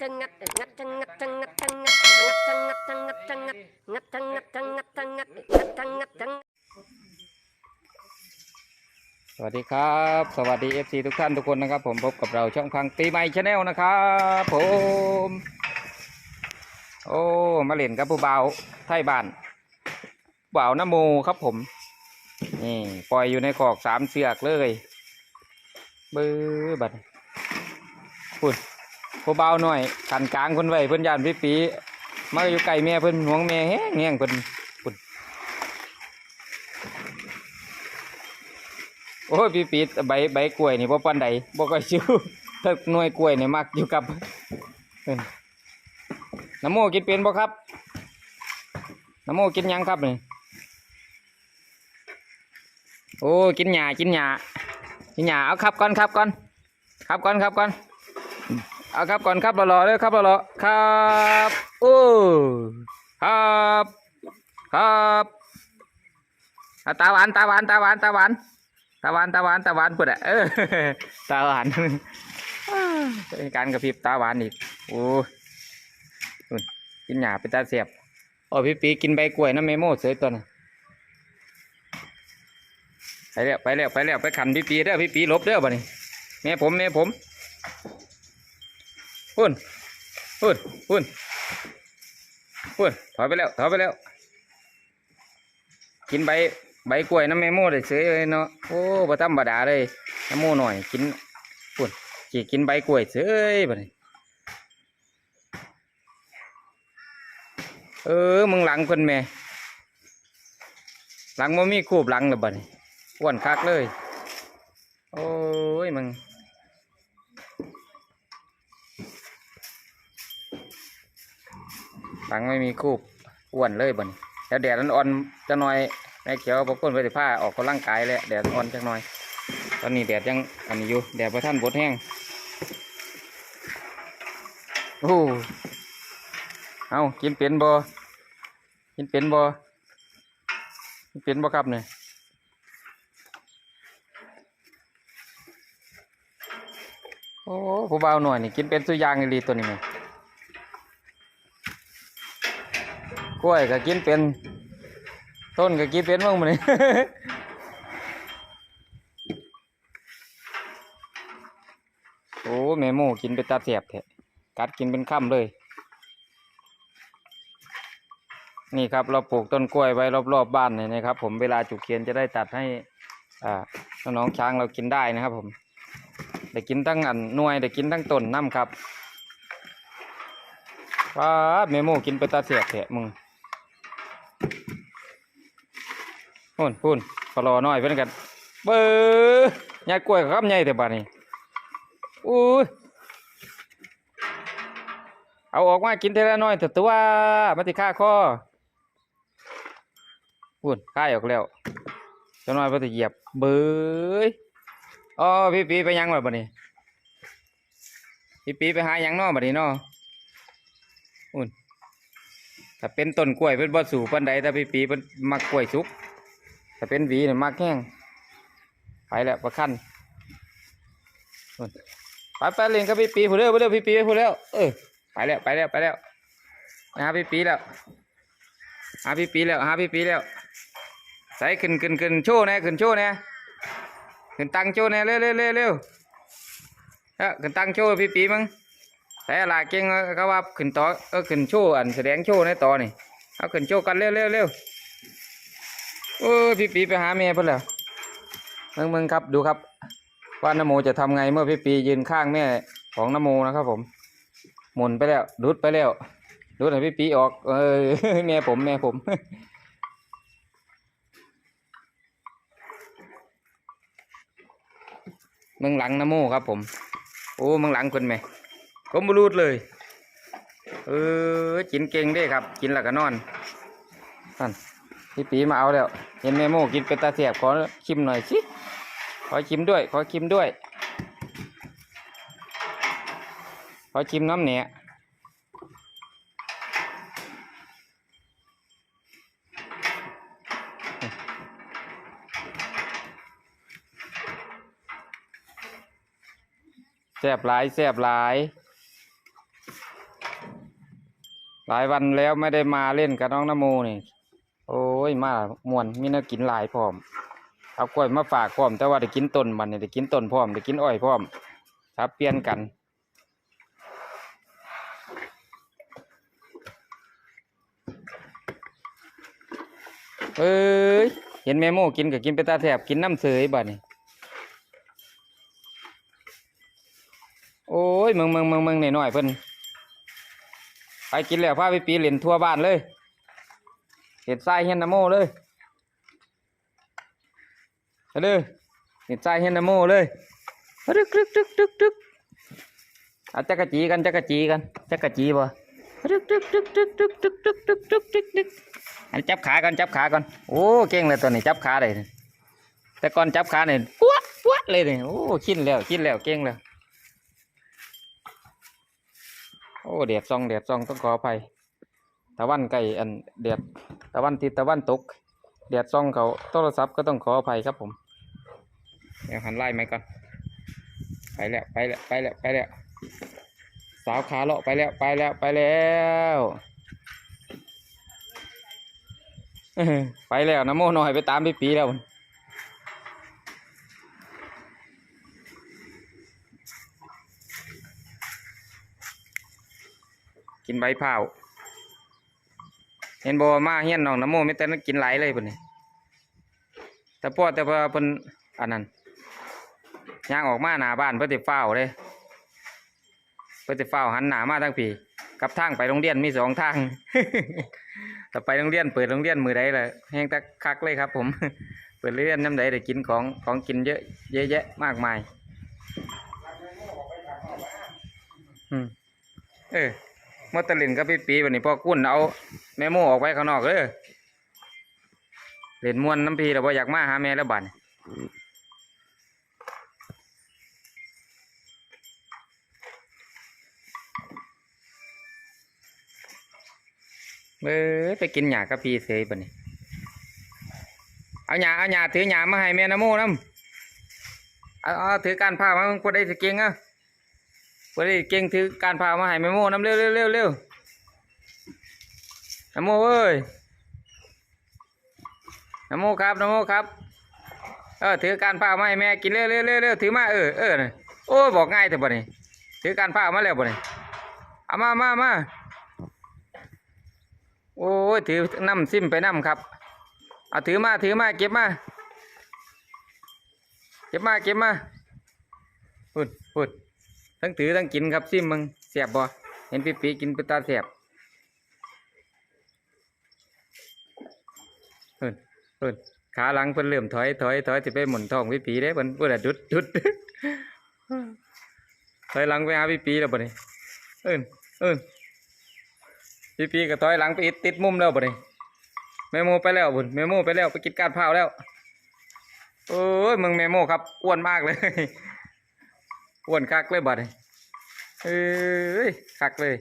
ทั้งงัดงัดทั้งงัดทั้งงัดทั้งงัดงัดทั้งงัดทั้งงัดทั้งงัดงัดทั้งงัดทั้งงัดทั้งงัดงัดทั้งงัดทั้งสวัสดีครับ สวัสดี FC ทุกท่านทุกคนนะครับ ผมพบกับเราช่องพังปีใหม่ชาแนลนะครับผมโอ้มาเล่นกับผู้เบาไทยบ้านเบาวน้ำโมครับผมนี่ปล่อยอยู่ในขอกสามเสือกเลยเบื้อบัดพุ่น ผู้บ่าหน่อยขันกลางคนไว้เพิ่นยานพี่ปีมาอยู่ไก่แม่เพิ่นห่วงแม่แห้งแห้งเพิ่นโอ้ยพี่ปีใบใบกล้วยนี่บ่ปานใดบ่ค่อยชิวถ้าหน่วยกล้วยนี่มักอยู่กับเพิ่นน้ำโมกินเป็นบ่ครับน้ำโมกินยังครับนี่โอ้กินหญ้ากินหญ้ากินหญ้าเอาครับก่อนครับก่อนครับก่อนครับก่อน เอาครับก่อนครับรอๆเลยครับรอๆครับโอ้ครับครับตาหวานตาหวานตาหวานตาหวานตะวันตะวันตะวันปุ่นอะเออตาหวานเป็นการกระพริบตาหวานอีกโอ้กินหยาเป็นตาเสียบโอ้พี่ปีกินใบกล้วยน้ำเมโม่เสยตัวน่ะไปแล้วไปแล้วไปแล้วไปขันพี่ปีเด้อพี่ปีลบเด้อบ่นี่แม่ผมแม่ผม พุ่นพุ่นพุ่นพุ่นถอยไปแล้วถอยไปแล้ว กินใบใบกล้วยน้ำแม่โม่ได้เสยเลยเนาะโอ้ประธรรมดาเลยน้ำโม่หน่อยกินปุ่นกี่กินใบกล้วยเสยบัดนี้เออมึงหลังคนแม่หลังมันมีคูบหลังหรือบัดนี้อ้วนคักเลย โอ้ยมึงังไม่มีคูบอ้วนเลยบัดนี้แล้วแดดอ่อนๆจะหน่อยแม่เขียวบอกคนไปสิผ้าออกกำลังกายแล้วแดดอ่อนจังหน่อย ตอนนี้แดดยังอันนี้อยู่แดดพระท่านบดแห้งโอ้เอากินเป็นบ่กินเป็นบ่กินเป็นบ่ครับเนี่ยโอ้ผู้บ่าวหน่อยนี่กินเป็นสุอยางอีลีตัวนี้ไหม กล้วยก็กินเป็น ต้นก็กินเป็นบ้างมันนี่โอ้แม่หมูกินเป็นตาเสียบแท้กัดกินเป็นค่ำเลย นี่ครับเราปลูกต้นกล้วยไว้รอบๆบบ้านเนี่ยนะครับ ผมเวลาจุกเคียนจะได้ตัดให้น้องช้างเรากินได้นะครับ ผมได้กินทั้งอันน่วยได้กินทั้งต้นน้ำครับว้าแม่หมูกินเป็นตาเสียบแท้มึง พูนพูนพอรอหน่อยเพื่อนกัน เบ้อยายกล้วยครับใหญ่แต่บ้านนี้อู้ยเอาออกมากินเทละน้อยแต่ตัวมาติค่าคอพูนค่ายออกแล้วจะน้อยมาติเหยียบเบ้ยอ๋อพี่ปีไปยังแบบบ้านี้พี่ปีไปหายังนอบ้านี้นอพูนถ้าเป็นต้นกล้วยเป็นบ่สูปันใดถ้าพี่ปีเป็นมักกล้วยสุก ถ้าเป็นหวีเนี่ยมากแห้งไปแล้วประคั่นไปไปเล่นกับพี่ปีผู้เร็วผู้เร็วพี่ปีผู้เร็วเออไปแล้วไปแล้วไปแล้วไปหาพี่ปีแล้วหาพี่ปีแล้วหาพี่ปีแล้วใส่ขึ้นขึ้นขึ้นโชว์แน่ขึ้นโชว์แน่ขึ้นตังโชว์แน่เร็วเร็วเร็วเร็วเออขึ้นตังโชว์พี่ปีมั้งใส่อะไรเก่งเขาว่าขึ้นต่อเออขึ้นโชว์อันแสดงโชว์ในต่อนี่เอาขึ้นโชว์กันเร็วเร็วเร็ว โอ้พี่ปีไปหาแม่เพิ่นแล้วมึงมึงครับดูครับ ว่านโมจะทำไงเมื่อพี่ปียืนข้างแม่ของนโมนะครับผมหมุนไปแล้วดูดไปแล้วดูดให้พี่ปีออก เออแม่ผมแม่ผมมึงหลังนโมครับผม โอ้มึงหลังคนไหมผมบรูดเลย เออกินเก่งด้ครับ กินแล้วก็นอนท่าน พี่ปีมาเอาแล้ว เห็นแม่โมกินเป็นตาเสียบขอชิมหน่อยสิ ขอชิมด้วย ขอชิมด้วย ขอชิมน้ำเนี่ยแซ่บหลายแซ่บหลาย หลายวันแล้วไม่ได้มาเล่นกับน้องนโมนี่ ยมามวนมีแนวกินหลายพร้อมเอากล้วยมาฝากพร้อม แต่ว่าได้กินต้นมันนี่ได้กินต้นพร้อมได้กินอ้อยพร้อม ครับเปลี่ยนกันเอ้ยเห็นแม่โมกินก็กินไปตาแถบกินน้ำเสยบัดนี่โอ้ยมึงมึงมึงมึงหน่อยๆเพิ่นไปกินแล้วพาไปปีเล่นทั่วบ้านเลย เห็ดทรายเฮียนนโมเลยไปเลยเห็ดทรายเฮียนนโมเลยรึกรึกรึกรึกรึกเอาจักรจีกันจักรจีกันจักรจีบ่รึกรึกรึกรึกรึกรึกรึกรึกรึกรึกรึกอันจับขาก่อนจับขาก่อนโอ้เก่งเลยตัวนี้จับขาเลยแต่ก่อนจับขาเนี่ยปวดปวดเลยนี่โอ้ขินแล้วขินแล้วเก่งแล้วโอ้เดียดซองเดียดซองต้องขออภัย ตะวันไก่อันเดียดตะวันทิศตะวันตกเดียดซองเขาโทรศัพท์ก็ต้องขออภัยครับผมเดี๋ยวหันไล่ไหมก่อนไปแล้วไปแล้วไปแล้วไปแล้วสาวขาเลาะไปแล้วไปแล้วไปแล้วไปแล้วนะโมหน่อยไปตามพี่ปีแล้วกินใบเผา เห็นบอมาเฮียนน้องนะโมไม่แต่นั้นกินไหลเลยปุ่นนี่แต่พ่อแต่ว่าเพิ่นอันนั้นย่างออกมาหน้าบ้านเพิ่นสิเฝ้าเลยเพิ่นสิเฝ้าหันหน้ามาทางพี่กับทางไปโรงเรียนมีสองทางถ้าไปโรงเรียนเปิดโรงเรียนมือใดเลยแห้งตะคักเลยครับ ผม เปิดโรงเรียนน้ำใดได้กินของของกินเยอะเยอะแยะมากมาย อืมเออ มอตะลินกับพี่ปีวันนี้พ่อกุ้นเอาแม่โมออกไปข้างนอกเลยเล่นมวนน้ำพีแต่ว่าอยากมาหาแม่แล้วบัดนเอ้ยไปกินหยากับพี่เสยบัดนี้เอาหยาเอาหยาถือหยามาให้แม่นะโมน้ำเอาเอาถือการพามามึงพอได้สิเก่งอะ พอได้เก่งถือการพามาให้แม่โมน้ำเร็วเร็วเร็วเร็วนะโมเอ้ยนะโมครับนะโมครับเออถือการพามาให้แม่กินเร็วเร็วเร็วเร็วถือมาเออเออนะโอ้ยบอกง่ายแต่บ่นี่ถือการพามาแล้วบ่นี่เอามามามาโอ้ยถือน้ำซิมไปน้ำครับเอาถือมาถือมาเก็บมาเก็บมาเก็บมาพูดพูด ทั้งถือทั้งกินครับซิมมึงเสียบบ่เห็นพี่ปีกินปตาเสียบเพูดพูดขาหลังเพิ่นเริ่มถอยถอยถอยจะไปหมุนท้องพี่ปีเด้เพิ่นเพิ่นอะดุดดุดถอยหลังไปหาพี่ปีแล้วบ่เนี่ยเอิ้นเอิ้นพี่ปีก็ถอยหลังไปอิดติดมุมแล้วบ่เนี่ยแมโมไปแล้วบุญแมโมไปแล้วไปกินการเผาแล้วโอ้ยมึงแมโมครับอ้วนมากเลย อ้วนคักเลยบัดนี้เอ้ยคักเลย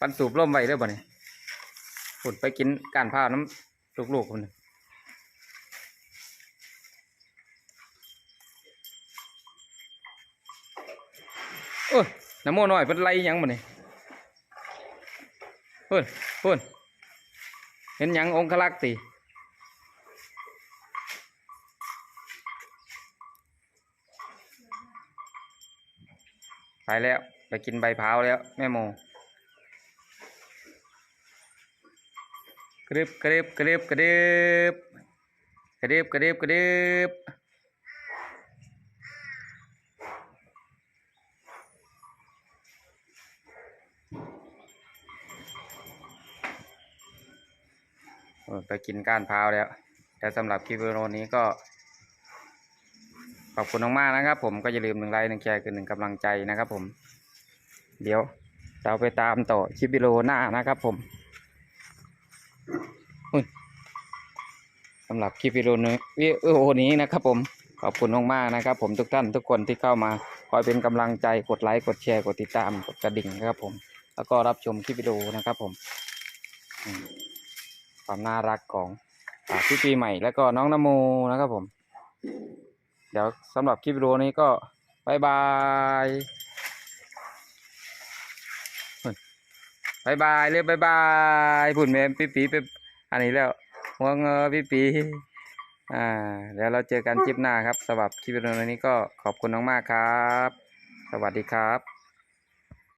ปันสูบลมไว้เด้อบัดนี้ฝุ่นไปกินการเผาน้ำลูกๆคนนึงโอ้ยน้ำโมน้อยเป็นไรยังบัดนี้พุ่นพุ่นเห็นยังองคลักษ์ติ ไปแล้ว ไปกินใบพร้าวแล้ว แม่โมกรึบกรึบกรึบกรึบกรึบกรึบกรึบไปกินก้านพร้าวแล้ว แต่สำหรับคลิปวิดีโอนี้ก็ ขอบคุณมากๆนะครับ ผมก็อย่าลืมหนึ่งไลค์หนึ่งแชร์คือหนึ่งกำลังใจนะครับผม เดี๋ยวเราไปตามต่อคลิปวิดีโอหน้านะครับผมสำหรับคลิปวิดีโอนี้วิโอนี้นะครับผมขอบคุณมากๆนะครับ ผมทุกท่านทุกคนที่เข้ามาคอยเป็นกำลังใจกดไลค์กดแชร์กดติดตามกดกระดิ่งนะครับผม แล้วก็รับชมคลิปวิดีโอนะครับผม ความน่ารักของอพี่ปีใหม่ แล้วก็น้องนโมนะครับผม เดี๋ยวสำหรับคลิปวิดีโอนี้ก็บายบายบายบายเรียบายบายผุ่นแมมปีปีไปอันนี้แล้วหัวเงอพี่ปีอ่าเดี๋ยวเราเจอกันคลิปหน้าครับสำหรับคลิปวิดีโอนี้ก็ขอบคุณมากครับ สวัสดีครับ